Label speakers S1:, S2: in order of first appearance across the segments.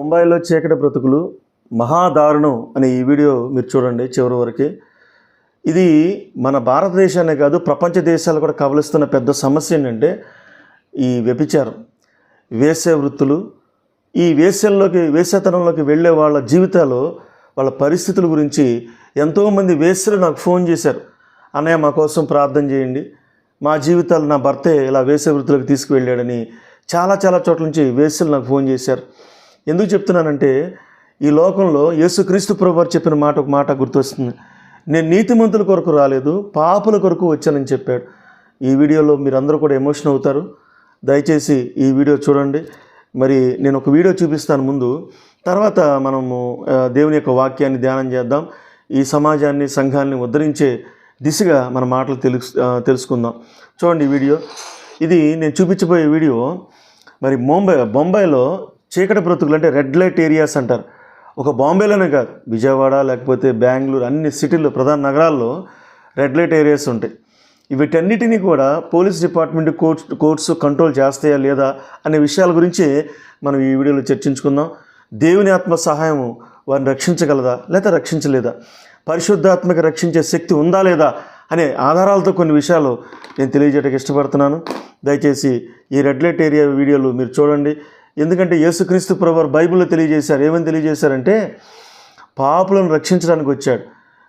S1: ముంబైలో చీకటి బ్రతుకులు మహాదారుణం అనే ఈ వీడియో మీరు చూడండి చివరి వరకు. ఇది మన భారతదేశాన్ని కాదు ప్రపంచ దేశాలు కూడా కబలిస్తున్న పెద్ద సమస్య ఏంటంటే ఈ వ్యభిచారం. వేసే వృత్తులు ఈ వేశ్యల్లోకి వేసేతనంలోకి వెళ్ళే వాళ్ళ జీవితాలు వాళ్ళ పరిస్థితుల గురించి ఎంతోమంది వేశ్యలు నాకు ఫోన్ చేశారు. అన్నయ్య మా కోసం ప్రార్థన చేయండి. మా జీవితాలు నా భర్తే ఇలా వేసే వృత్తులకు తీసుకువెళ్ళాడని చాలా చాలా చోట్ల నుంచి వేసులు నాకు ఫోన్ చేశారు. ఎందుకు చెప్తున్నానంటే ఈ లోకంలో యేసుక్రీస్తు ప్రభు చెప్పిన మాట ఒక మాట గుర్తొస్తుంది. నేను నీతిమంతుల కొరకు రాలేదు పాపుల కొరకు వచ్చానని చెప్పాడు. ఈ వీడియోలో మీరందరూ కూడా ఎమోషన్ అవుతారు. దయచేసి ఈ వీడియో చూడండి. మరి నేను ఒక వీడియో చూపిస్తాను ముందు. తర్వాత మనము దేవుని యొక్క వాక్యాన్ని ధ్యానం చేద్దాం. ఈ సమాజాన్ని సంఘాన్ని ఉద్ధరించే దిశగా మన మాటలు తెలుసు తెలుసుకుందాం. చూడండి ఈ వీడియో. ఇది నేను చూపించబోయే వీడియో. మరి ముంబై బొంబాయిలో చీకటి బ్రతుకులు అంటే రెడ్ లైట్ ఏరియాస్ అంటారు. ఒక బాంబేలోనే కాదు విజయవాడ లేకపోతే బెంగళూరు అన్ని సిటీల్లో ప్రధాన నగరాల్లో రెడ్ లైట్ ఏరియాస్ ఉంటాయి. వీటన్నిటినీ కూడా police department courts courts control చేస్తాయా లేదా అనే విషయాల గురించి మనం ఈ వీడియోలో చర్చించుకుందాం. దేవుని ఆత్మ సహాయం వారిని రక్షించగలదా లేదా రక్షించలేదా? పరిశుద్ధాత్మక రక్షించే శక్తి ఉందా లేదా అనే ఆధారాలతో కొన్ని విషయాలు నేను తెలియజేయడానికి ఇష్టపడుతున్నాను. దయచేసి ఈ రెడ్ లైట్ ఏరియా వీడియోలు మీరు చూడండి. ఎందుకంటే యేసుక్రీస్తు ప్రభు బైబిల్లో తెలియజేశారు. ఏమని తెలియజేశారంటే పాపులను రక్షించడానికి వచ్చాడు.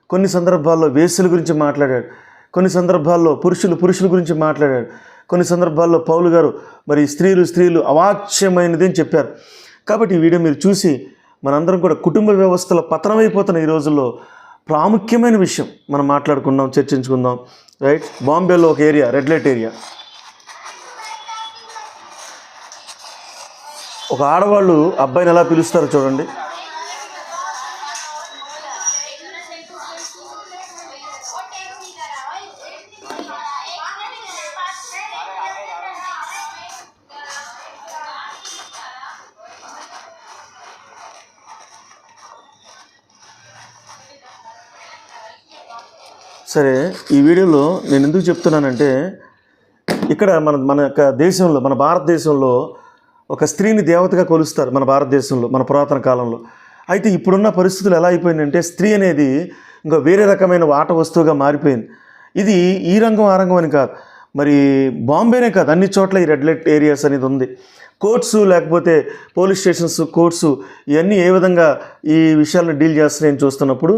S1: కొన్ని సందర్భాల్లో వేసుల గురించి మాట్లాడాడు. కొన్ని సందర్భాల్లో పురుషులు పురుషుల గురించి మాట్లాడాడు. కొన్ని సందర్భాల్లో పౌలు గారు మరి స్త్రీలు స్త్రీలు అవాచ్యమైనది అని చెప్పారు. కాబట్టి ఈ వీడియో మీరు చూసి మనందరం కూడా కుటుంబ వ్యవస్థలో పతనమైపోతున్న ఈ రోజుల్లో ప్రాముఖ్యమైన విషయం మనం మాట్లాడుకుందాం చర్చించుకుందాం. రైట్? బాంబేలో ఒక ఏరియా రెడ్ లైట్ ఏరియా. ఒక ఆడవాళ్ళు అబ్బాయిని ఎలా పిలుస్తారు చూడండి. సరే ఈ వీడియోలో నేను ఎందుకు చెప్తున్నానంటే ఇక్కడ మన మన యొక్క దేశంలో మన భారతదేశంలో ఒక స్త్రీని దేవతగా కొలుస్తారు మన భారతదేశంలో మన పురాతన కాలంలో. అయితే ఇప్పుడున్న పరిస్థితులు ఎలా అయిపోయిందంటే స్త్రీ అనేది ఇంకా వేరే రకమైన ఆట వస్తువుగా మారిపోయింది. ఇది ఈ రంగం ఆ రంగం అని కాదు. మరి బాంబేనే కాదు అన్ని చోట్ల ఈ రెడ్ లైట్ ఏరియాస్ అనేది ఉంది. కోర్ట్స్ లేకపోతే పోలీస్ స్టేషన్స్ కోర్ట్స్ ఇవన్నీ ఏ విధంగా ఈ విషయాలను డీల్ చేస్తున్నాయని చూస్తున్నప్పుడు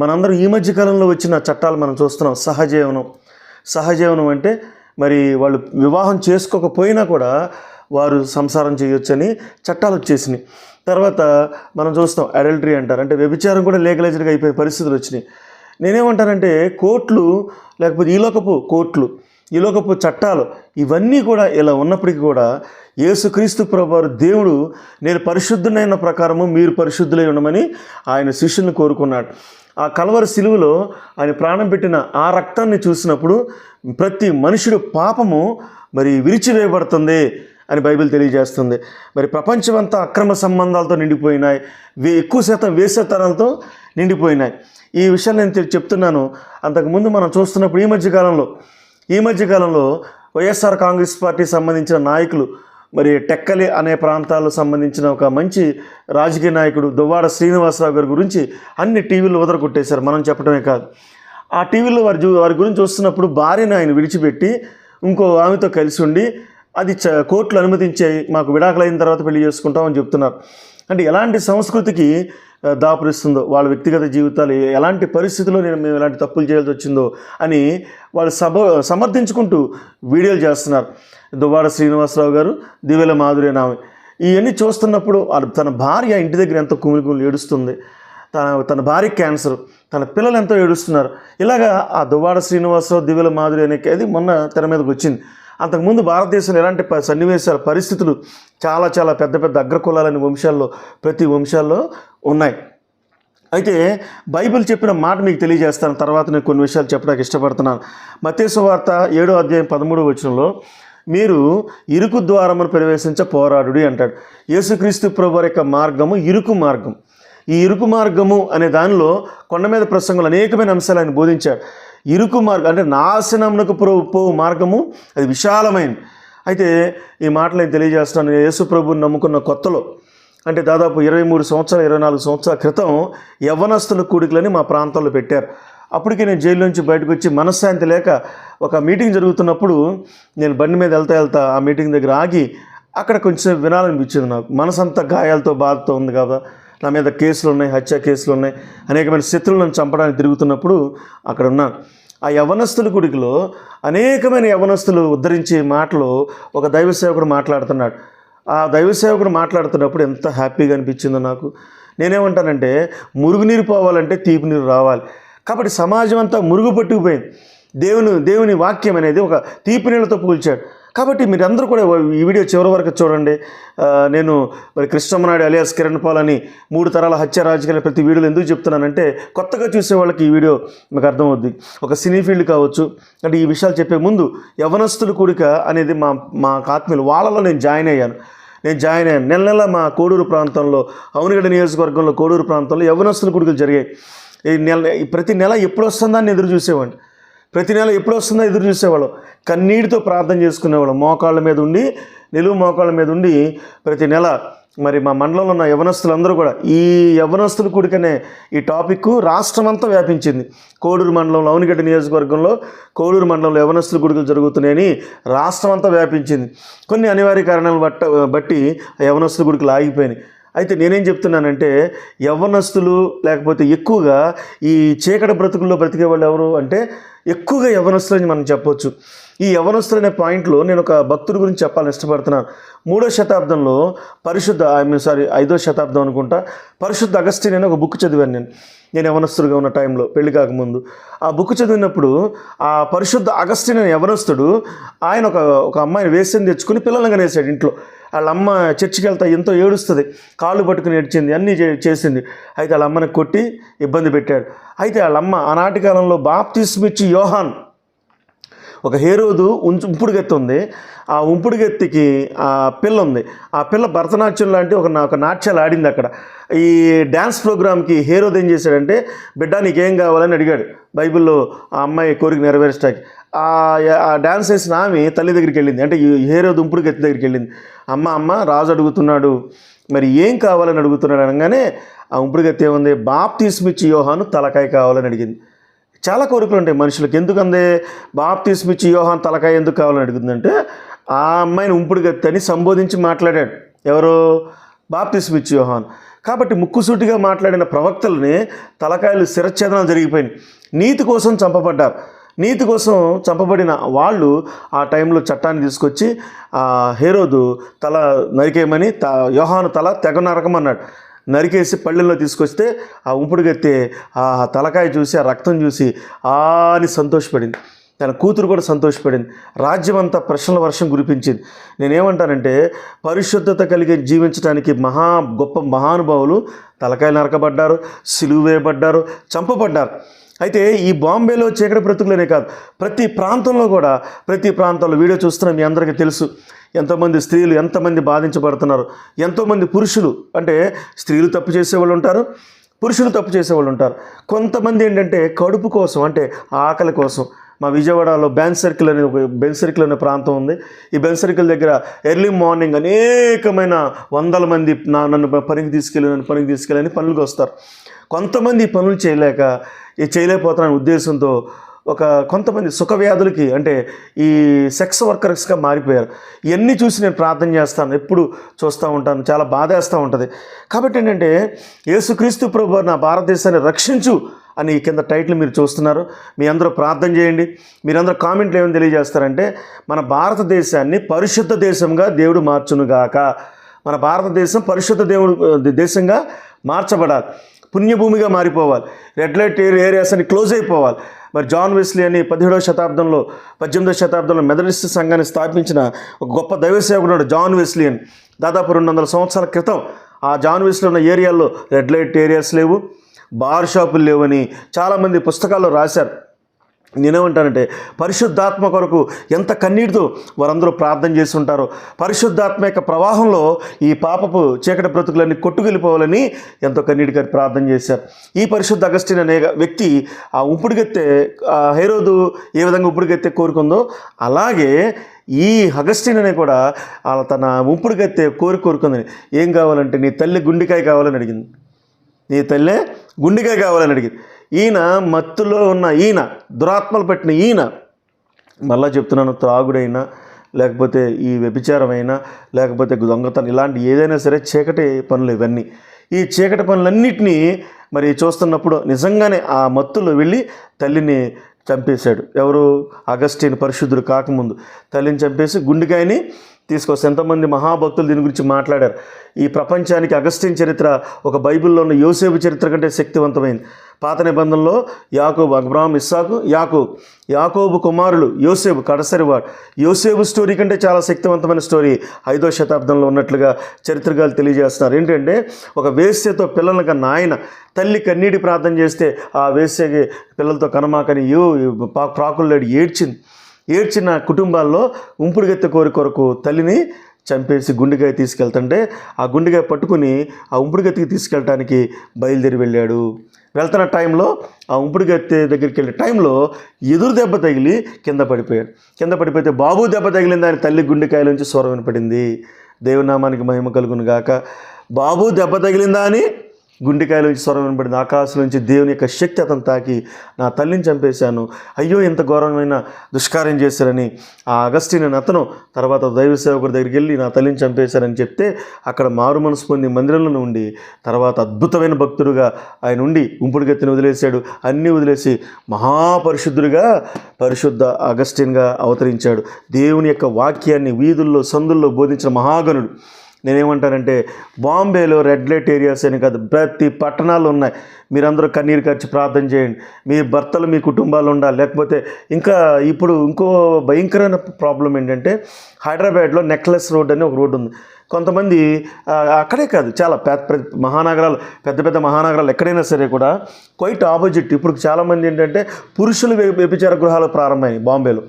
S1: మనందరం ఈ మధ్య కాలంలో వచ్చిన చట్టాలు మనం చూస్తున్నాం. సహజీవనం. సహజీవనం అంటే మరి వాళ్ళు వివాహం చేసుకోకపోయినా కూడా వారు సంసారం చేయొచ్చని చట్టాలు వచ్చేసినాయి. తర్వాత మనం చూస్తాం అడల్టరీ అంటారు. అంటే వ్యభిచారం కూడా లీగలైజ్డ్గా అయిపోయే పరిస్థితులు వచ్చినాయి. నేనేమంటానంటే కోర్టులు లేకపోతే ఈలోకపు కోర్టులు ఈలోకపు చట్టాలు ఇవన్నీ కూడా ఇలా ఉన్నప్పటికీ కూడా యేసుక్రీస్తు ప్రభువారు దేవుడు నేను పరిశుద్ధునైన ప్రకారము మీరు పరిశుద్ధులై ఉండమని ఆయన శిష్యుని కోరుకున్నాడు. ఆ కలవరి సిలువలో ఆయన ప్రాణం పెట్టిన ఆ రక్తాన్ని చూసినప్పుడు ప్రతి మనుషుడు పాపము మరి విరిచివేయబడుతుంది. అని బైబిల్ తెలియజేస్తుంది. మరి ప్రపంచమంతా అక్రమ సంబంధాలతో నిండిపోయినాయి. వే- ఎక్కువ శాతం వేసేతనాలతో నిండిపోయినాయి. ఈ విషయాలు నేను చెప్తున్నాను. అంతకుముందు మనం చూస్తున్నప్పుడు ఈ మధ్యకాలంలో ఈ మధ్యకాలంలో వైఎస్ఆర్ కాంగ్రెస్ పార్టీ సంబంధించిన నాయకులు మరి టెక్కలి అనే ప్రాంతాలకు సంబంధించిన ఒక మంచి రాజకీయ నాయకుడు దువ్వాడ శ్రీనివాసరావు గారి గురించి అన్ని టీవీలు వదలగొట్టేశారు మనం చెప్పడమే కాదు. ఆ టీవీలో వారి వారి గురించి చూస్తున్నప్పుడు భార్యను ఆయన విడిచిపెట్టి ఇంకో ఆమెతో కలిసి ఉండి అది చ కోర్టులు అనుమతించాయి మాకు విడాకులు అయిన తర్వాత పెళ్ళి చేసుకుంటామని చెప్తున్నారు. అంటే ఎలాంటి సంస్కృతికి దాపురిస్తుందో వాళ్ళ వ్యక్తిగత జీవితాలు ఎలాంటి పరిస్థితుల్లో నేను మేము ఎలాంటి తప్పులు చేయాల్సి వచ్చిందో అని వాళ్ళు సబ సమర్థించుకుంటూ వీడియోలు చేస్తున్నారు. దువ్వాడ శ్రీనివాసరావు గారు దివ్యల మాధురి ఇవన్నీ చూస్తున్నప్పుడు తన భార్య ఇంటి దగ్గర ఎంతో కుమిలి కుమిలి ఏడుస్తుంది. తన తన భార్య క్యాన్సర్. తన పిల్లలు ఎంతో ఏడుస్తున్నారు. ఇలాగా ఆ దువ్వాడ శ్రీనివాసరావు దివ్యల మాధురి అనే అది మొన్న తెర మీదకి వచ్చింది. అంతకుముందు భారతదేశంలో ఎలాంటి ప- సన్నివేశాల పరిస్థితులు చాలా చాలా పెద్ద పెద్ద అగ్రకులాలని వంశాల్లో ప్రతి వంశాల్లో ఉన్నాయి. అయితే బైబిల్ చెప్పిన మాట మీకు తెలియజేస్తాను. తర్వాత నేను కొన్ని విషయాలు చెప్పడానికి ఇష్టపడుతున్నాను. మతేసు వార్త ఏడో అధ్యాయం పదమూడో వచనంలో మీరు ఇరుకు ద్వారమును ప్రవేశించ పోరాడుడి అంటాడు. యేసుక్రీస్తు ప్రభు యొక్క మార్గము ఇరుకు మార్గం. ఈ ఇరుకు మార్గము అనే దానిలో కొండ మీద ప్రసంగులు అనేకమైన అంశాలు ఆయన బోధించాడు. ఇరుకు మార్గం అంటే నాశనమునకు పో మార్గము అది విశాలమైనది అయితే ఈ మాటలు నేను తెలియజేస్తున్నాను. యేసు ప్రభుని నమ్ముకున్న కొత్తలో అంటే దాదాపు ఇరవై మూడు సంవత్సరాలు ఇరవై నాలుగు సంవత్సరాల క్రితం యవ్వనస్తుల కూడికలని మా ప్రాంతంలో పెట్టారు. అప్పటికే నేను జైలు నుంచి బయటకు వచ్చి మనశ్శాంతి లేక ఒక మీటింగ్ జరుగుతున్నప్పుడు నేను బండి మీద వెళ్తా వెళ్తా ఆ మీటింగ్ దగ్గర ఆగి అక్కడ కొంచెం వినాలనిపించింది నాకు. మనసంతా గాయాలతో బాధతో ఉంది కదా. నా మీద కేసులు ఉన్నాయి హత్య కేసులు ఉన్నాయి అనేకమైన శత్రువులను చంపడానికి తిరుగుతున్నప్పుడు అక్కడ ఉన్న ఆ యవనస్తుల గుడికిలో అనేకమైన యవనస్తులు ఉద్ధరించే మాటలు ఒక దైవ సేవకుడు మాట్లాడుతున్నాడు. ఆ దైవ సేవకుడు మాట్లాడుతున్నప్పుడు ఎంత హ్యాపీగా అనిపించిందో నాకు. నేనేమంటానంటే మురుగునీరు పోవాలంటే తీపి నీరు రావాలి. కాబట్టి సమాజం అంతా మురుగు పట్టుకుపోయింది. దేవుని దేవుని వాక్యం అనేది ఒక తీపి నీళ్ళతో పోల్చాడు. కాబట్టి మీరందరూ కూడా ఈ వీడియో చివరి వరకు చూడండి. నేను మరి కృష్ణమనాయుడు అలియాస్ కిరణ్ పాల్ అని మూడు తరాల హత్య రాజకీయాలు ప్రతి వీడియోలో ఎందుకు చెప్తున్నానంటే కొత్తగా చూసే వాళ్ళకి ఈ వీడియో మీకు అర్థమవుద్ది. ఒక సినీ ఫీల్డ్ కావచ్చు అంటే ఈ విషయాలు చెప్పే ముందు యవనస్తుల కూడిక అనేది మా మా ఆత్మీయులు వాళ్ళలో నేను జాయిన్ అయ్యాను. నేను జాయిన్ అయ్యాను. నెల నెల మా కోడూరు ప్రాంతంలో అవునగడ్డ నియోజకవర్గంలో కోడూరు ప్రాంతంలో యవనస్తుల కూడికలు జరిగాయి. ఈ నెల ఈ ప్రతి నెల ఎప్పుడు వస్తుందని ఎదురు చూసేవాడిని. ప్రతి నెల ఎప్పుడు వస్తుందో ఎదురు చూసేవాళ్ళం. కన్నీటితో ప్రార్థన చేసుకునేవాళ్ళం. మోకాళ్ళ మీద ఉండి నిలువు మోకాళ్ళ మీద ఉండి ప్రతి నెల మరి మా మండలంలో ఉన్న యవనస్తులందరూ కూడా ఈ యవనస్తుల కూడికనే ఈ టాపిక్ రాష్ట్రం అంతా వ్యాపించింది. కోడూరు మండలంలో అవునిగడ్డ నియోజకవర్గంలో కోడూరు మండలంలో యవనస్తుల కూడికలు జరుగుతున్నాయని రాష్ట్రం అంతా వ్యాపించింది. కొన్ని అనివార్య కారణాలు బట్ట బట్టి ఆ యవనస్తుల కూడికలు ఆగిపోయినాయి. అయితే నేనేం చెప్తున్నానంటే యవ్వనస్తులు లేకపోతే ఎక్కువగా ఈ చీకటి బ్రతుకుల్లో బ్రతికే వాళ్ళు ఎవరు అంటే ఎక్కువగా యవనస్తులని మనం చెప్పొచ్చు. ఈ యవ్వనస్తులు అనే పాయింట్లో నేను ఒక భక్తుడి గురించి చెప్పాలని ఇష్టపడుతున్నాను. మూడో శతాబ్దంలో పరిశుద్ధ ఐ మీన్ సారీ ఐదో శతాబ్దం అనుకుంటా పరిశుద్ధ అగస్టిన్ అని ఒక బుక్ చదివాను నేను. నేను యవనస్తుడుగా ఉన్న టైంలో పెళ్ళి కాకముందు. ఆ బుక్ చదివినప్పుడు ఆ పరిశుద్ధ అగస్టిన్ అనే యవనస్తుడు ఆయన ఒక ఒక అమ్మాయిని వేసింది తెచ్చుకుని పిల్లలను కనేసాడు ఇంట్లో. వాళ్ళ అమ్మ చర్చికి వెళ్తా ఎంతో ఏడుస్తుంది. కాళ్ళు పట్టుకుని ఏడ్చింది అన్నీ చే- చేసింది. అయితే వాళ్ళ అమ్మని కొట్టి ఇబ్బంది పెట్టాడు. అయితే వాళ్ళ అమ్మ ఆనాటి కాలంలో బాప్తిస్మిచ్చి యోహాన్ ఒక హేరోదు ఉంచు ఉంపుడుగెత్తి ఉంది. ఆ ఉంపుడుగెత్తికి ఆ పిల్ల ఉంది. ఆ పిల్ల భరతనాట్యం లాంటి ఒక నా- ఒక నాట్యాలు ఆడింది అక్కడ. ఈ డ్యాన్స్ ప్రోగ్రామ్కి హేరోద్ ఏం చేశాడంటే బిడ్డ నీకేం కావాలని అడిగాడు. బైబిల్లో ఆ అమ్మాయి కోరిక నెరవేర్చడానికి డ్యాన్స్ వేసిన ఆమె తల్లి దగ్గరికి వెళ్ళింది. అంటే ఈ దుంపుడు గతి దగ్గరికి వెళ్ళింది. అమ్మ అమ్మ రాజు అడుగుతున్నాడు. మరి ఏం కావాలని అడుగుతున్నాడు అనగానే ఆ ఉంపుడుగెత్తి ఏముంది? బాప్తీస్మిచ్చి యోహాను తలకాయ కావాలని అడిగింది. చాలా కోరికలు ఉంటాయి మనుషులకు. ఎందుకందే? బాప్తిస్మిచ్చి యోహాన్ తలకాయ ఎందుకు కావాలని అడుగుతుందంటే ఆ అమ్మాయిని ఉంపుడు గత్తి అని సంబోధించి మాట్లాడాడు. ఎవరు? బాప్తిస్మిచ్చి యోహాన్. కాబట్టి ముక్కుసూటిగా మాట్లాడిన ప్రవక్తలని తలకాయలు శిరచ్ఛేదనాలు జరిగిపోయినాయి. నీతి కోసం చంపబడ్డారు. నీతి కోసం చంపబడిన వాళ్ళు ఆ టైంలో చట్టాన్ని తీసుకొచ్చి ఆ హేరోదు తల నరికేయమని త యోహాను తల తెగ నరకమన్నాడు. నరికేసి పళ్ళెల్లో తీసుకొస్తే ఆ ఉంపుడుగత్తే ఆ తలకాయ చూసి ఆ రక్తం చూసి ఆ అని సంతోషపడింది. తన కూతురు కూడా సంతోషపడింది. రాజ్యం అంతా ప్రశ్నల వర్షం కురిపించింది. నేనేమంటానంటే పరిశుద్ధత కలిగి జీవించడానికి మహా గొప్ప మహానుభావులు తలకాయలు నరకబడ్డారు సిలువ వేయబడ్డారు చంపబడ్డారు. అయితే ఈ బాంబేలో చీకటి బ్రతుకులనే కాదు ప్రతి ప్రాంతంలో కూడా ప్రతి ప్రాంతంలో వీడియో చూస్తున్న మీ అందరికీ తెలుసు. ఎంతోమంది స్త్రీలు ఎంతమంది బాధించబడుతున్నారు. ఎంతోమంది పురుషులు అంటే స్త్రీలు తప్పు చేసేవాళ్ళు ఉంటారు పురుషులు తప్పు చేసేవాళ్ళు ఉంటారు. కొంతమంది ఏంటంటే కడుపు కోసం అంటే ఆకలి కోసం. మా విజయవాడలో బెన్ సర్కిల్ అనే ఒక బెన్ సర్కిల్ అనే ప్రాంతం ఉంది. ఈ బెన్ సర్కిల్ దగ్గర ఎర్లీ మార్నింగ్ అనేకమైన వందల మంది నా నన్ను పనికి తీసుకెళ్ళి నన్ను పనికి తీసుకెళ్ళి పనులకు వస్తారు. కొంతమంది పనులు చేయలేక ఈ చేయలేకపోతున్న ఉద్దేశంతో ఒక కొంతమంది సుఖ వ్యాధులకి అంటే ఈ సెక్స్ వర్కర్స్గా మారిపోయారు. ఇవన్నీ చూసి నేను ప్రార్థన చేస్తాను ఎప్పుడు చూస్తూ ఉంటాను చాలా బాధేస్తూ ఉంటుంది. కాబట్టి ఏంటంటే యేసుక్రీస్తు ప్రభు నా భారతదేశాన్ని రక్షించు అని కింద టైటిల్ మీరు చూస్తున్నారు. మీ అందరూ ప్రార్థన చేయండి. మీరందరూ కామెంట్లు ఏమని తెలియజేస్తారంటే మన భారతదేశాన్ని పరిశుద్ధ దేశంగా దేవుడు మార్చునుగాక. మన భారతదేశం పరిశుద్ధ దేవుడు దేశంగా మార్చబడాలి. పుణ్యభూమిగా మారిపోవాలి. రెడ్ లైట్ ఏరియాస్ అని క్లోజ్ అయిపోవాలి. మరి జాన్ వెస్లీ అని పదిహేడవ శతాబ్దంలో పద్దెనిమిదవ శతాబ్దంలో మెథడిస్ట్ సంఘాన్ని స్థాపించిన ఒక గొప్ప దైవ సేవకుడు జాన్ వెస్లీ అని. దాదాపు రెండు వందల సంవత్సరాల క్రితం ఆ జాన్ వెస్లీ ఉన్న ఏరియాల్లో రెడ్ లైట్ ఏరియాస్ లేవు బార్ షాపులు లేవని చాలామంది పుస్తకాల్లో రాశారు. నేనేమంటానంటే పరిశుద్ధాత్మ కొరకు ఎంత కన్నీటితో వారందరూ ప్రార్థన చేసి ఉంటారో పరిశుద్ధాత్మ యొక్క ప్రవాహంలో ఈ పాపపు చీకటి బ్రతుకులన్నీ కొట్టుకెళ్ళిపోవాలని ఎంతో కన్నీటిగా ప్రార్థన చేశారు. ఈ పరిశుద్ధ అగస్టిన్ అనే వ్యక్తి ఆ ఉంపుడుగెత్తే ఆ హైరోదు ఏ విధంగా ఉంపుడుగెత్తే కోరుకుందో అలాగే ఈ అగస్టిన్ అనే కూడా వాళ్ళ తన ఉంపుడుగెత్తే కోరి కోరుకుందని ఏం కావాలంటే నీ తల్లి గుండెకాయ కావాలని అడిగింది. నీ తల్లే గుండెకాయ కావాలని అడిగింది. ఈయన మత్తులో ఉన్న ఈయన దురాత్మలు పెట్టిన ఈయన మళ్ళా చెప్తున్నాను త్రాగుడైనా లేకపోతే ఈ వ్యభిచారమైనా లేకపోతే దొంగతనం ఇలాంటి ఏదైనా సరే చీకటి పనులు ఇవన్నీ. ఈ చీకటి పనులన్నింటినీ మరి చూస్తున్నప్పుడు నిజంగానే ఆ మత్తులో వెళ్ళి తల్లిని చంపేశాడు. ఎవరు? అగస్టిన్ పరిశుద్ధుడు కాకముందు. తల్లిని చంపేసి గుండెకాయని తీసుకొస్తే ఎంతమంది మహాభక్తులు దీని గురించి మాట్లాడారు. ఈ ప్రపంచానికి అగస్టిన్ చరిత్ర ఒక బైబిల్లో ఉన్న యోసేపు చరిత్ర కంటే శక్తివంతమైంది. పాత నిబంధనలో యాకోబు అబ్రాహం ఇస్సాకు యాకోబు యాకోబు కుమారులు యోసేపు కడసరివాడు యోసేపు స్టోరీ కంటే చాలా శక్తివంతమైన స్టోరీ. ఐదో శతాబ్దంలో ఉన్నట్లుగా చరిత్రకాలు తెలియజేస్తున్నారు. ఏంటంటే ఒక వేస్యతో పిల్లలకు నాయన తల్లి కన్నీటి ప్రార్థన చేస్తే ఆ వేస్యకి పిల్లలతో కనమాకని యో ప్రాకుల్లాడి ఏడ్చింది. ఏడ్చిన కుటుంబాల్లో ఉంపుడుగెత్త కోరి కొరకు తల్లిని చంపేసి గుండెకాయ తీసుకెళ్తుంటే ఆ గుండెకాయ పట్టుకుని ఆ ఉంపుడుగెత్తికి తీసుకెళ్ళటానికి బయలుదేరి వెళ్ళాడు. వెళ్తున్న టైంలో ఆ ఉంపుడుగెత్తే దగ్గరికి వెళ్ళే టైంలో ఎదురు దెబ్బ తగిలి కింద పడిపోయాడు. కింద పడిపోతే బాబు దెబ్బ తగిలింది ఆయన తల్లి గుండెకాయ నుంచి స్వరం వినపడింది. దేవునామానికి మహిమ కలుగును గాక బాబు దెబ్బ తగిలిందా అని గుండెకాయల నుంచి స్వరం వినబడింది. ఆకాశం నుంచి దేవుని యొక్క శక్తి అతను తాకి నా తల్లిని చంపేశాను. అయ్యో ఎంత ఘోరమైన దుష్కార్యం చేశారని. ఆ అగస్టిన్ అతను తర్వాత దైవ సేవకుడి దగ్గరికి వెళ్ళి నా తల్లిని చంపేశారని చెప్తే అక్కడ మారు మనసు పొంది మందిరంలో ఉండి తర్వాత అద్భుతమైన భక్తుడుగా ఆయన ఉండి ఉంపుడుగెత్తిని వదిలేశాడు. అన్నీ వదిలేసి మహాపరిశుద్ధుడిగా పరిశుద్ధ అగస్టిన్గా అవతరించాడు. దేవుని యొక్క వాక్యాన్ని వీధుల్లో సందుల్లో బోధించిన మహాగణుడు. నేనేమంటానంటే బాంబేలో రెడ్ లైట్ ఏరియాస్ అని కాదు ప్రతి పట్టణాలు ఉన్నాయి. మీరందరూ కన్నీరు ఖర్చు ప్రార్థన చేయండి. మీ భర్తలు మీ కుటుంబాలు ఉండాలి. లేకపోతే ఇంకా ఇప్పుడు ఇంకో భయంకరమైన ప్రాబ్లం ఏంటంటే హైదరాబాద్లో నెక్లెస్ రోడ్ అని ఒక రోడ్డు ఉంది. కొంతమంది అక్కడే కాదు చాలా పెద్ద పెద్ద మహానగరాలు పెద్ద పెద్ద మహానగరాలు ఎక్కడైనా సరే కూడా క్వైట్ ఆపోజిట్. ఇప్పుడు చాలామంది ఏంటంటే పురుషుల వ్యభిచార గృహాలు ప్రారంభమైనాయి బాంబేలో.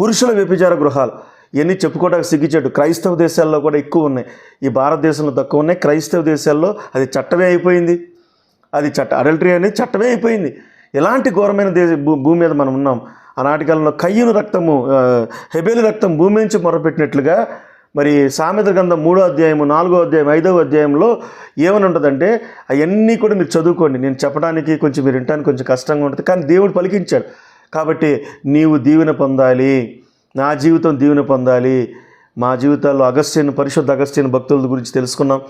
S1: పురుషుల వ్యభిచార గృహాలు ఇవన్నీ చెప్పుకోవడానికి సిగ్గుచేటు. క్రైస్తవ దేశాల్లో కూడా ఎక్కువ ఉన్నాయి. ఈ భారతదేశంలో తక్కువ ఉన్నాయి. క్రైస్తవ దేశాల్లో అది చట్టమే అయిపోయింది. అది చట్ట అడల్టరీ అనేది చట్టమే అయిపోయింది. ఎలాంటి ఘోరమైన దేశ భూ- భూమి మీద మనం ఉన్నాం? ఆనాటి కాలంలో కయ్యూను రక్తము హెబేలు రక్తం భూమి నుంచి మొరపెట్టినట్లుగా మరి సామెత గ్రంథం మూడో అధ్యాయము నాలుగో అధ్యాయం ఐదవ అధ్యాయంలో ఏమని ఉంటుందంటే అవన్నీ కూడా మీరు చదువుకోండి. నేను చెప్పడానికి కొంచెం మీరు వినడానికి కొంచెం కష్టంగా ఉంటుంది. కానీ దేవుడు పలికించాడు. కాబట్టి నీవు దీవెన పొందాలి. నా జీవితం దీవెన పొందాలి. మా జీవితాల్లో అగస్టిన్ పరిశుద్ధ అగస్టిన్ భక్తుల గురించి తెలుసుకున్నాం.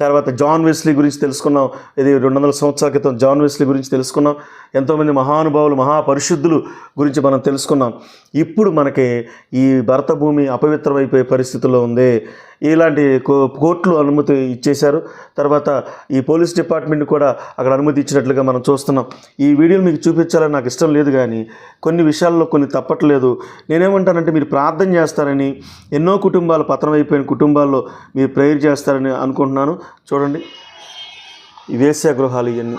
S1: తర్వాత జాన్ వెస్లీ గురించి తెలుసుకున్నాం. ఇది రెండు వందల సంవత్సరాల క్రితం జాన్ వెస్లీ గురించి తెలుసుకున్నాం. ఎంతోమంది మహానుభావులు మహాపరిశుద్ధులు గురించి మనం తెలుసుకున్నాం. ఇప్పుడు మనకి ఈ భరత భూమి అపవిత్రమైపోయే పరిస్థితిలో ఉంది. ఇలాంటి కో- కోర్టులు అనుమతి ఇచ్చేశారు. తర్వాత ఈ పోలీస్ డిపార్ట్మెంట్ కూడా అక్కడ అనుమతి ఇచ్చినట్లుగా మనం చూస్తున్నాం. ఈ వీడియోలు మీకు చూపించాలని నాకు ఇష్టం లేదు కానీ కొన్ని విషయాల్లో కొన్ని తప్పట్లేదు. నేనేమంటానంటే మీరు ప్రార్థన చేస్తారని ఎన్నో కుటుంబాలు పతనం అయిపోయిన కుటుంబాల్లో మీరు ప్రేయర్ చేస్తారని అనుకుంటున్నాను. చూడండి. ఈ వేశ్య గృహాలు ఇవన్నీ.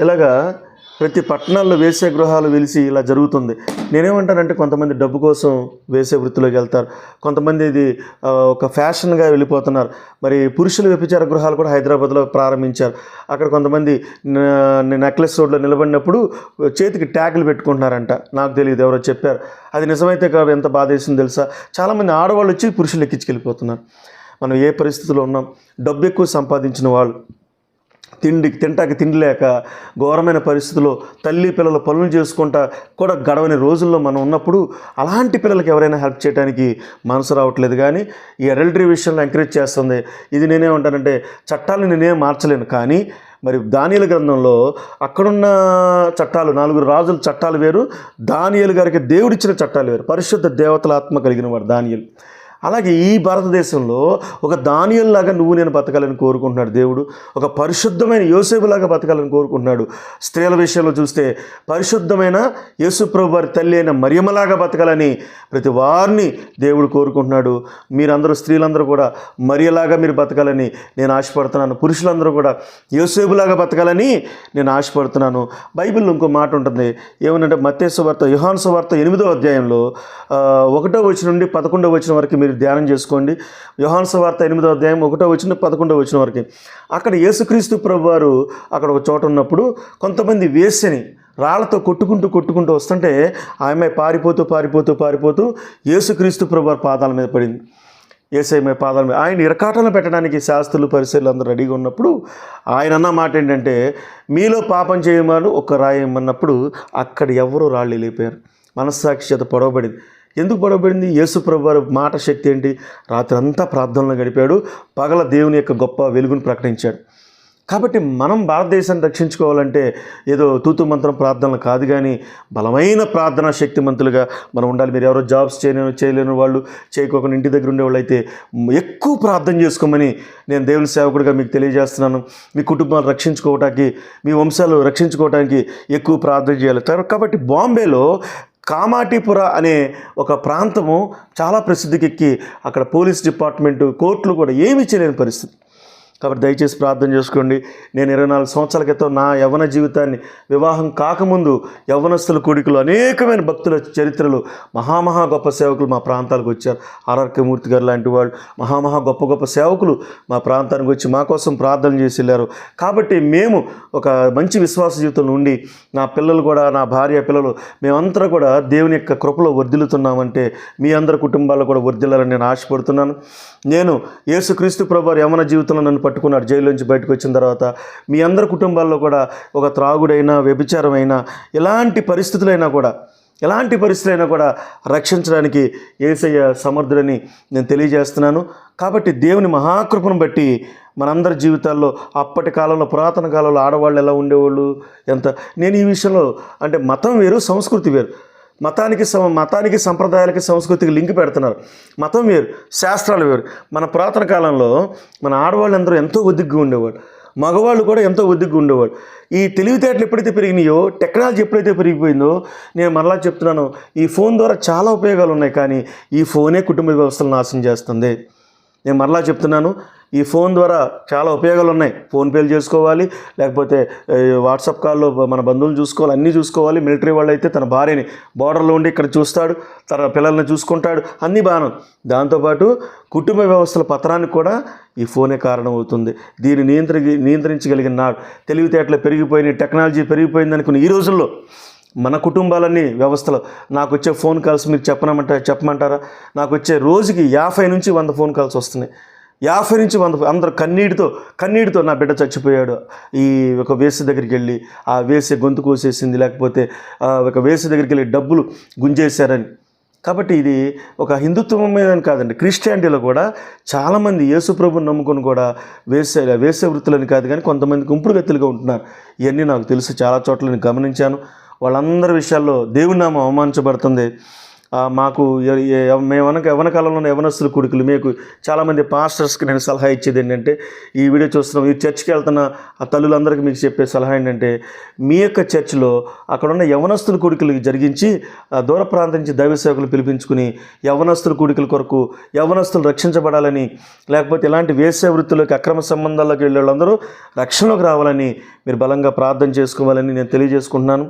S1: ఇలాగా ప్రతి పట్టణాల్లో వేసే గృహాలు వెలిసి ఇలా జరుగుతుంది. నేనేమంటానంటే కొంతమంది డబ్బు కోసం వేసే వృత్తిలోకి వెళ్తారు. కొంతమంది ఇది ఒక ఫ్యాషన్గా వెళ్ళిపోతున్నారు. మరి పురుషుల వ్యభిచార గృహాలు కూడా హైదరాబాద్లో ప్రారంభించారు. అక్కడ కొంతమంది నెక్లెస్ రోడ్లో నిలబడినప్పుడు చేతికి ట్యాగులు పెట్టుకుంటున్నారంట. నాకు తెలియదు ఎవరో చెప్పారు. అది నిజమైతే కాదు ఎంత బాధ వేసింది తెలుసా? చాలామంది ఆడవాళ్ళు వచ్చి పురుషులు ఎక్కించుకెళ్ళిపోతున్నారు. మనం ఏ పరిస్థితిలో ఉన్నాం? డబ్బు ఎక్కువ సంపాదించిన వాళ్ళు. తిండి తింటాకి తిండి లేక ఘోరమైన పరిస్థితుల్లో తల్లి పిల్లలు పనులు చేసుకుంటా కూడా గడవని రోజుల్లో మనం ఉన్నప్పుడు అలాంటి పిల్లలకి ఎవరైనా హెల్ప్ చేయడానికి మనసు రావట్లేదు. కానీ ఈ అడల్టరీ విషయంలో ఎంకరేజ్ చేస్తుంది. ఇది నేనేమంటానంటే చట్టాలను నేనేం మార్చలేను. కానీ మరి దానియల గ్రంథంలో అక్కడున్న చట్టాలు నాలుగు రాజుల చట్టాలు వేరు. దానియలు గారికి దేవుడిచ్చిన చట్టాలు వేరు. పరిశుద్ధ దేవతల ఆత్మ కలిగిన వాడు దానియలు. అలాగే ఈ భారతదేశంలో ఒక దానియల్లాగా నువ్వు నేను బతకాలని కోరుకుంటున్నాడు దేవుడు ఒక పరిశుద్ధమైన యోసేపులాగా బతకాలని కోరుకుంటున్నాడు. స్త్రీల విషయంలో చూస్తే పరిశుద్ధమైన యేసుప్రభు వారి తల్లి అయిన మరియమలాగా బతకాలని ప్రతి వారిని దేవుడు కోరుకుంటున్నాడు. మీరందరూ స్త్రీలందరూ కూడా మరియలాగా మీరు బతకాలని నేను ఆశపడుతున్నాను. పురుషులందరూ కూడా యోసేపులాగా బతకాలని నేను ఆశపడుతున్నాను. బైబిల్లో ఇంకో మాట ఉంటుంది. ఏమనంటే మత్తేసు వార్త యుహాన్సు వార్త ఎనిమిదో అధ్యాయంలో ఒకటో వచ్చిన నుండి పదకొండో వచ్చిన వరకు మీరు ధ్యానం చేసుకోండి. యోహాన్సు వార్త ఎనిమిదో అధ్యాయం ఒకటో వచ్చిన పదకొండో వచ్చిన వరకు. అక్కడ యేసుక్రీస్తు ప్రభు వారు అక్కడ ఒక చోట ఉన్నప్పుడు కొంతమంది వేసని రాళ్ళతో కొట్టుకుంటూ కొట్టుకుంటూ వస్తుంటే ఆమె పారిపోతూ పారిపోతూ పారిపోతూ యేసుక్రీస్తు ప్రభువారి పాదాల మీద పడింది. ఏసఐ పాదాల మీద ఆయన ఇరకాటలు పెట్టడానికి శాస్త్రులు పరిశీలు అందరూ రెడీగా ఉన్నప్పుడు ఆయన అన్న మాట ఏంటంటే మీలో పాపం చేయమని ఒక రాయమన్నప్పుడు అక్కడ ఎవరో రాళ్ళు వెళ్ళిపోయారు మనస్సాక్షి చేత పొడవబడింది. ఎందుకు పొడవబడింది యేసు ప్రభు వారి మాట శక్తి ఏంటి? రాత్రి అంతా ప్రార్థనలో గడిపాడు. పగల దేవుని యొక్క గొప్ప వెలుగును ప్రకటించాడు. కాబట్టి మనం భారతదేశాన్ని రక్షించుకోవాలంటే ఏదో తూతు మంత్రం ప్రార్థనలు కాదు కానీ బలమైన ప్రార్థనా శక్తిమంతులుగా మనం ఉండాలి. మీరు ఎవరో జాబ్స్ చేయలేని చేయలేని వాళ్ళు చేయకోకుండా ఇంటి దగ్గర ఉండేవాళ్ళు అయితే ఎక్కువ ప్రార్థన చేసుకోమని నేను దేవుని సేవకుడిగా మీకు తెలియజేస్తున్నాను. మీ కుటుంబాలు రక్షించుకోవటానికి మీ వంశాలు రక్షించుకోవడానికి ఎక్కువ ప్రార్థన చేయాలి. కాబట్టి బాంబేలో కామాటిపుర అనే ఒక ప్రాంతము చాలా ప్రసిద్ధికెక్కి అక్కడ పోలీస్ డిపార్ట్మెంటు కోర్టులు కూడా ఏమీ చేయలేని పరిస్థితి. కాబట్టి దయచేసి ప్రార్థన చేసుకోండి. నేను ఇరవై నాలుగు సంవత్సరాల క్రితం నా యవ్వన జీవితాన్ని వివాహం కాకముందు యవనస్తుల కొడుకులు అనేకమైన భక్తుల చరిత్రలు మహామహా గొప్ప సేవకులు మా ప్రాంతాలకు వచ్చారు. ఆర్ఆర్కేమూర్తి గారు లాంటి వాళ్ళు మహామహా గొప్ప గొప్ప సేవకులు మా ప్రాంతానికి వచ్చి మా కోసం ప్రార్థన చేసి వెళ్ళారు. కాబట్టి మేము ఒక మంచి విశ్వాస జీవితంలో ఉండి నా పిల్లలు కూడా నా భార్య పిల్లలు మేమంతా కూడా దేవుని యొక్క కృపలో వర్ధిల్లుతున్నామంటే మీ అందరి కుటుంబాల్లో కూడా వర్ధిల్లాలని నేను ఆశపడుతున్నాను. నేను యేసుక్రీస్తు ప్రభు యమన జీవితంలో నన్ను పట్టుకున్నాడు జైలు నుంచి బయటకు వచ్చిన తర్వాత. మీ అందరి కుటుంబాల్లో కూడా ఒక త్రాగుడైనా వ్యభిచారమైనా ఎలాంటి పరిస్థితులైనా కూడా ఎలాంటి పరిస్థితులైనా కూడా రక్షించడానికి ఏసయ్య సమర్థుడని నేను తెలియజేస్తున్నాను. కాబట్టి దేవుని మహాకృపను బట్టి మనందరి జీవితాల్లో అప్పటి కాలంలో పురాతన కాలంలో ఆడవాళ్ళు ఎలా ఉండేవాళ్ళు ఎంత నేను ఈ విషయంలో అంటే మతం వేరు సంస్కృతి వేరు. మతానికి సం మతానికి సంప్రదాయాలకి సంస్కృతికి లింక్ పెడుతున్నారు. మతం వేరు శాస్త్రాలు వేరు. మన పురాతన కాలంలో మన ఆడవాళ్ళు అందరూ ఎంతో ఒద్దిగ్గా ఉండేవాడు మగవాళ్ళు కూడా ఎంతో ఒద్దిగ్గా ఉండేవాడు ఈ తెలివితేటలు ఎప్పుడైతే పెరిగినాయో టెక్నాలజీ ఎప్పుడైతే పెరిగిపోయిందో నేను మరలా చెప్తున్నాను ఈ ఫోన్ ద్వారా చాలా ఉపయోగాలు ఉన్నాయి కానీ ఈ ఫోనే కుటుంబ వ్యవస్థను నాశనం చేస్తుంది. నేను మరలా చెప్తున్నాను ఈ ఫోన్ ద్వారా చాలా ఉపయోగాలు ఉన్నాయి ఫోన్పేలు చేసుకోవాలి లేకపోతే వాట్సాప్ కాల్లో మన బంధువులు చూసుకోవాలి అన్నీ చూసుకోవాలి. మిలిటరీ వాళ్ళు అయితే తన భార్యని బార్డర్లో ఉండి ఇక్కడ చూస్తాడు తన పిల్లల్ని చూసుకుంటాడు అన్నీ బాగా దాంతోపాటు కుటుంబ వ్యవస్థల పత్రానికి కూడా ఈ ఫోనే కారణం అవుతుంది దీన్ని నియంత్రి నియంత్రించగలిగిన నాడు తెలివితేటలు పెరిగిపోయినాయి టెక్నాలజీ పెరిగిపోయింది అనుకున్న ఈ రోజుల్లో మన కుటుంబాలన్నీ వ్యవస్థలో నాకు వచ్చే ఫోన్ కాల్స్ మీరు చెప్పనమంటారా చెప్పమంటారా? నాకు వచ్చే రోజుకి యాభై నుంచి వంద ఫోన్ కాల్స్ వస్తున్నాయి. యాభై నుంచి వంద అందరూ కన్నీటితో కన్నీటితో నా బిడ్డ చచ్చిపోయాడు. ఈ ఒక వేసి దగ్గరికి వెళ్ళి ఆ వేసే గొంతు కోసేసింది లేకపోతే ఒక వేసి దగ్గరికి వెళ్ళి డబ్బులు గుంజేశారని. కాబట్టి ఇది ఒక హిందుత్వం మీద కాదండి క్రిస్టియానిటీలో కూడా చాలామంది యేసుప్రభుని నమ్ముకొని కూడా వేసే వేసే వృత్తులని కాదు కానీ కొంతమంది గుంపుడు ఉంటున్నారు. ఇవన్నీ నాకు తెలుసు చాలా చోట్ల నేను గమనించాను. వాళ్ళందరి విషయాల్లో దేవుని నామం అవమానించబడుతుంది. మాకు మేము వెనక మేమనక యవన కాలంలో ఉన్న యవనస్తుల కొడుకులు. మీకు చాలామంది పాస్టర్స్కి నేను సలహా ఇచ్చేది ఏంటంటే ఈ వీడియో చూస్తున్నాం ఈ చర్చ్కి వెళ్తున్న ఆ తల్లులందరికీ మీకు చెప్పే సలహా ఏంటంటే మీ యొక్క చర్చ్లో అక్కడ ఉన్న యవనస్తుల కొడుకులకి జరిగించి ఆ, దూర ప్రాంతం నుంచి దైవ సేవకులు పిలిపించుకుని యవనస్తుల కొడుకుల కొరకు యవనస్తులు రక్షించబడాలని లేకపోతే ఇలాంటి వేసే వృత్తిలోకి అక్రమ సంబంధాల్లోకి వెళ్ళే వాళ్ళందరూ రక్షణలోకి రావాలని మీరు బలంగా ప్రార్థన చేసుకోవాలని నేను తెలియజేసుకుంటున్నాను.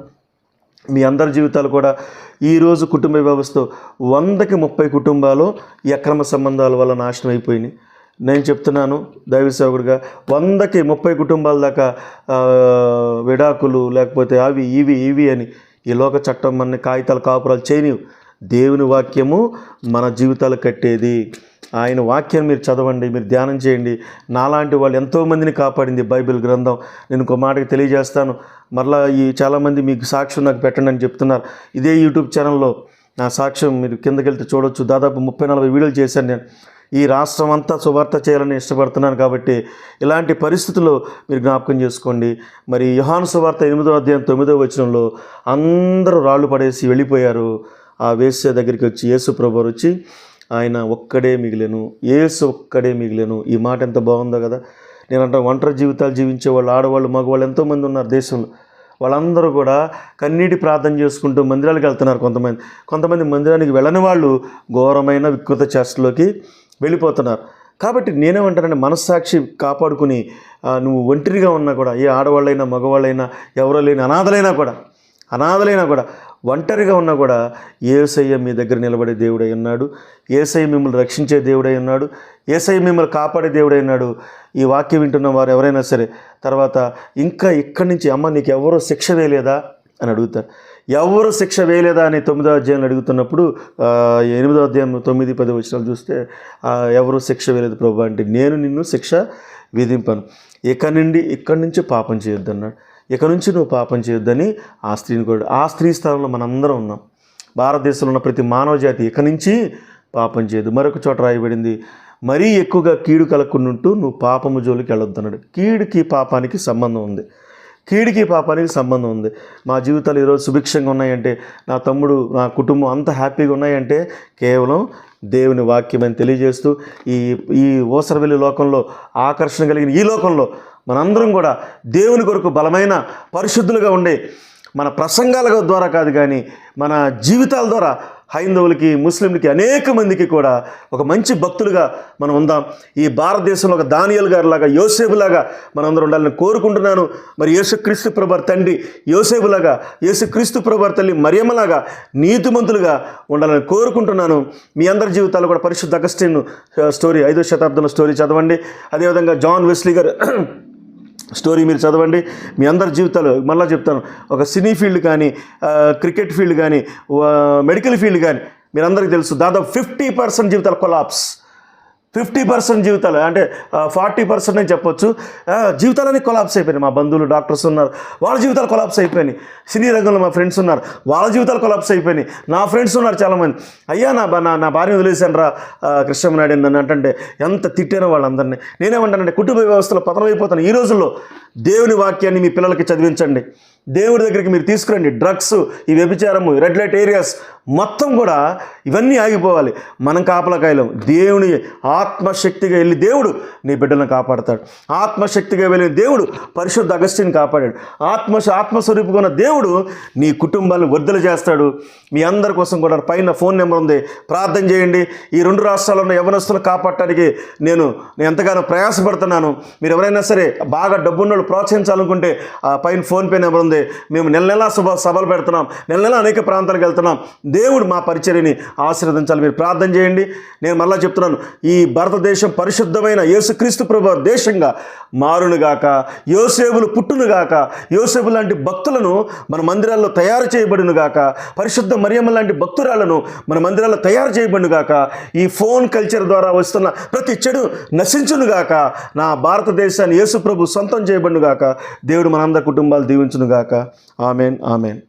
S1: మీ అందరి జీవితాలు కూడా ఈరోజు కుటుంబ వ్యవస్థ వందకి ముప్పై కుటుంబాలు ఈ అక్రమ సంబంధాల వల్ల నాశనం అయిపోయినాయి. నేను చెప్తున్నాను దైవ సేవకుడిగా వందకి ముప్పై కుటుంబాల దాకా విడాకులు లేకపోతే అవి ఇవి ఇవి అని ఈ లోక చట్టం మన కాగితాలు కాపురాలు చేయనివి దేవుని వాక్యము మన జీవితాలు కట్టేది. ఆయన వాక్యాన్ని మీరు చదవండి మీరు ధ్యానం చేయండి. నాలాంటి వాళ్ళు ఎంతోమందిని కాపాడింది బైబిల్ గ్రంథం. నేను ఒక మాటకి తెలియజేస్తాను. మరలా ఈ చాలామంది మీకు సాక్ష్యం నాకు పెట్టండి అని చెప్తున్నారు. ఇదే యూట్యూబ్ ఛానల్లో నా సాక్ష్యం మీరు కిందకి వెళ్తే చూడొచ్చు. దాదాపు ముప్పై నలభై వీడియోలు చేశాను నేను. ఈ రాష్ట్రం అంతా సువార్త చేయాలని ఇష్టపడుతున్నాను కాబట్టి ఇలాంటి పరిస్థితుల్లో మీరు జ్ఞాపకం చేసుకోండి. మరి యుహాను సువార్త ఎనిమిదో అధ్యాయం తొమ్మిదో వచనంలో అందరూ రాళ్ళు పడేసి వెళ్ళిపోయారు. ఆ వేశ్య దగ్గరికి వచ్చి యేసు ప్రభు వచ్చి ఆయన ఒక్కడే మిగిలేను ఏసు ఒక్కడే మిగిలేను. ఈ మాట ఎంత బాగుందో కదా. నేను అంటే ఒంటరి జీవితాలు జీవించే వాళ్ళు ఆడవాళ్ళు మగవాళ్ళు ఎంతోమంది ఉన్నారు దేశంలో. వాళ్ళందరూ కూడా కన్నీటి ప్రార్థన చేసుకుంటూ మందిరాలకు వెళ్తున్నారు కొంతమంది. కొంతమంది మందిరానికి వెళ్ళని వాళ్ళు ఘోరమైన వికృత చేష్టలోకి వెళ్ళిపోతున్నారు. కాబట్టి నేనేమంటానంటే మనస్సాక్షి కాపాడుకుని నువ్వు ఒంటరిగా ఉన్నా కూడా ఏ ఆడవాళ్ళైనా మగవాళ్ళైనా ఎవరో లేని అనాథలైనా కూడా అనాథలైనా కూడా ఒంటరిగా ఉన్నా కూడా ఏసయ్య మీ దగ్గర నిలబడే దేవుడై ఉన్నాడు. ఏసయ్య మిమ్మల్ని రక్షించే దేవుడై ఉన్నాడు. ఏసయ్య మిమ్మల్ని కాపాడే దేవుడై ఉన్నాడు. ఈ వాక్యం వింటున్న వారు ఎవరైనా సరే తర్వాత ఇంకా ఇక్కడి నుంచి అమ్మ నీకు ఎవరో శిక్ష వేయలేదా అని అడుగుతారు. ఎవరు శిక్ష వేయలేదా అని తొమ్మిదో అధ్యాయం అడుగుతున్నప్పుడు ఎనిమిదో అధ్యాయం తొమ్మిది పది వచ్చినాలు చూస్తే ఎవరు శిక్ష వేయలేదు ప్రభు అంటే నేను నిన్ను శిక్ష విధింపను. ఇక్కడి నుండి ఇక్కడి నుంచి పాపం చేయొద్దన్నాడు. ఇక నుంచి నువ్వు పాపం చేయొద్దని ఆ స్త్రీని కూడా ఆ స్త్రీ స్థానంలో మనందరం ఉన్నాం. భారతదేశంలో ఉన్న ప్రతి మానవ జాతి ఇక నుంచి పాపం చేయదు. మరొక చోట రాయబడింది మరీ ఎక్కువగా కీడు కలగకుండుంటూ నువ్వు పాపము జోలికి వెళ్ళొద్దన్నాడు. కీడుకి పాపానికి సంబంధం ఉంది. కీడికి పాపానికి సంబంధం ఉంది. మా జీవితాలు ఈరోజు సుభిక్షంగా ఉన్నాయంటే నా తమ్ముడు నా కుటుంబం అంత హ్యాపీగా ఉన్నాయంటే కేవలం దేవుని వాక్యం అని తెలియజేస్తూ ఈ ఈ ఓసరవెల్లి లోకంలో ఆకర్షణ కలిగిన ఈ లోకంలో మనందరం కూడా దేవుని కొరకు బలమైన పరిశుద్ధులుగా ఉండే మన ప్రసంగాల ద్వారా కాదు కానీ మన జీవితాల ద్వారా హైందవులకి ముస్లింలకి అనేక మందికి కూడా ఒక మంచి భక్తులుగా మనం ఉందాం. ఈ భారతదేశంలో ఒక దానియల్ గారిలాగా యోసేపులాగా మనందరం ఉండాలని కోరుకుంటున్నాను. మరి యేసుక్రీస్తు ప్రభర్ తండ్రి యోసేపులాగా యేసుక్రీస్తు ప్రభర్ తల్లి మరియమ్మలాగా నీతిమంతులుగా ఉండాలని కోరుకుంటున్నాను. మీ అందరి జీవితాలు కూడా పరిశుద్ధ అగస్టిన్ స్టోరీ ఐదో శతాబ్దంలో స్టోరీ చదవండి. అదేవిధంగా జాన్ వెస్లీ గారు స్టోరీ మీరు చదవండి. మీ అందరి జీవితాలు మళ్ళీ చెప్తాను. ఒక సినీ ఫీల్డ్ కానీ క్రికెట్ ఫీల్డ్ కానీ మెడికల్ ఫీల్డ్ కానీ మీరందరికీ తెలుసు దాదాపు ఫిఫ్టీ పర్సెంట్ జీవితాలు కొలాప్స్. ఫిఫ్టీ పర్సెంట్ జీవితాలు అంటే ఫార్టీ పర్సెంట్ అని చెప్పొచ్చు. జీవితాలని జీవితాలన్నీ కొలాప్స్ అయిపోయినాయి. మా బంధువులు డాక్టర్స్ ఉన్నారు. వాళ్ళ జీవితాలు కొలాప్స్ అయిపోయినాయి. సినీ రంగంలో మా ఫ్రెండ్స్ ఉన్నారు. వాళ్ళ జీవితాలు కొలాప్స్ అయిపోయినాయి. నా ఫ్రెండ్స్ ఉన్నారు చాలామంది. అయ్యా నా నా నా భార్య వదిలేశాను రా కృష్ణమనాయుడు నన్ను అంటే ఎంత తిట్టాను వాళ్ళందరినీ. నేనేమంటానంటే కుటుంబ వ్యవస్థలో పతనమైపోతాను ఈ రోజుల్లో దేవుని వాక్యాన్ని మీ పిల్లలకి చదివించండి. దేవుడి దగ్గరికి మీరు తీసుకురండి. డ్రగ్స్ ఈ వ్యభిచారము రెడ్ లైట్ ఏరియాస్ మొత్తం కూడా ఇవన్నీ ఆగిపోవాలి. మనం కాపలకాయలం. దేవుని ఆత్మశక్తిగా వెళ్ళి దేవుడు నీ బిడ్డలను కాపాడతాడు. ఆత్మశక్తిగా వెళ్ళిన దేవుడు పరిశుద్ధ అగస్టిని కాపాడాడు. ఆత్మ ఆత్మస్వరూపుగా ఉన్న దేవుడు నీ కుటుంబాలను వర్ధలు చేస్తాడు. మీ అందరి కోసం కూడా పైన ఫోన్ నెంబర్ ఉంది. ప్రార్థన చేయండి. ఈ రెండు రాష్ట్రాల్లో ఉన్న యవనస్తులను కాపాడటానికి నేను నేను ఎంతగానో ప్రయాసపడుతున్నాను. మీరు ఎవరైనా సరే బాగా డబ్బున్న వాళ్ళు ప్రోత్సహించాలనుకుంటే ఆ పైన ఫోన్పే నెంబర్ ఉంది. మేము నెల నెలా శుభ సభలు పెడుతున్నాం. నెల నెల అనేక ప్రాంతాలకు వెళ్తున్నాం. దేవుడు మా పరిచర్యని ఆశీర్వదించాలి. మీరు ప్రార్థన చేయండి. నేను మళ్ళీ చెప్తున్నాను. ఈ భారతదేశం పరిశుద్ధమైన యేసుక్రీస్తు ప్రభు దేశంగా మారునుగాక యోసేపులు పుట్టునుగాక యోసేపు లాంటి భక్తులను మన మందిరాల్లో తయారు చేయబడునుగాక పరిశుద్ధ మరియమ్మ లాంటి భక్తురాలను మన మందిరాల్లో తయారు చేయబడునుగాక ఈ ఫోన్ కల్చర్ ద్వారా వస్తున్న ప్రతి చెడు నశించునుగాక నా భారతదేశాన్ని యేసు ప్రభు సొంతం చేయబడునుగాక దేవుడు మనందరి కుటుంబాలు దీవించునుగాక ఆమెన్ ఆమెన్.